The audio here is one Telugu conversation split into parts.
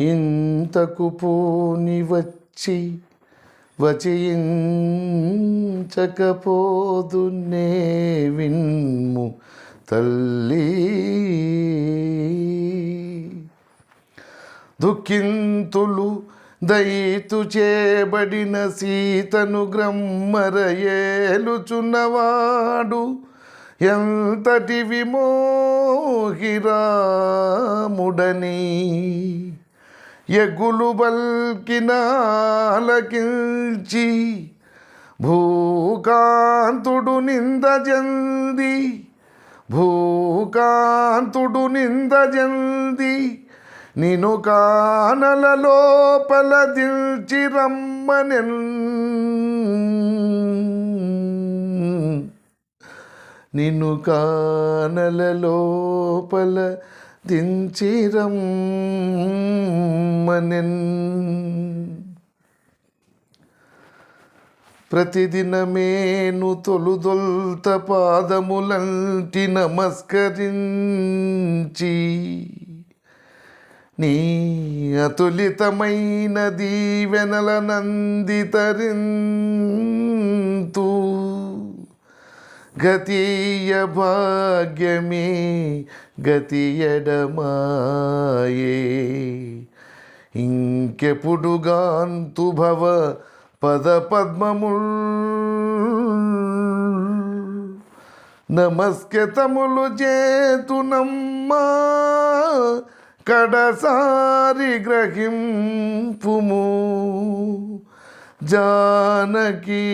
ఇంతకు పోని వచ్చి వచయించకపోదు విన్ము తల్లి. దుఃఖింతులు దయితు చేబడిన సీతను గ్రమ్మరయేలుచున్నవాడు ఎంతటి విమోహిరాముడని. ఎగులు బల్కినాలకించి భూకాంతుడు నిందజంది భూకాంతుడు నిందజంది నిను కానల లోపల దిల్చి రమ్మనెన్. నిన్ను కానల లోపల దించిరమ్మనెన్ ప్రతిదినమేను తొలుదొల్త పాదములంటి నమస్కరించి నీ అతులితమైన దీవెనల నందితరింతు గతీయ భాగ్యమే గతియడమాయే. ఇంకెపుడుగాంతు భవ పద పద్మముల్ నమస్కృతములు చేతునమ్మా కడసారి గ్రహింపు जानकी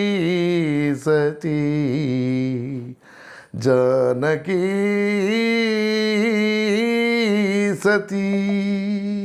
सती जानकी सती।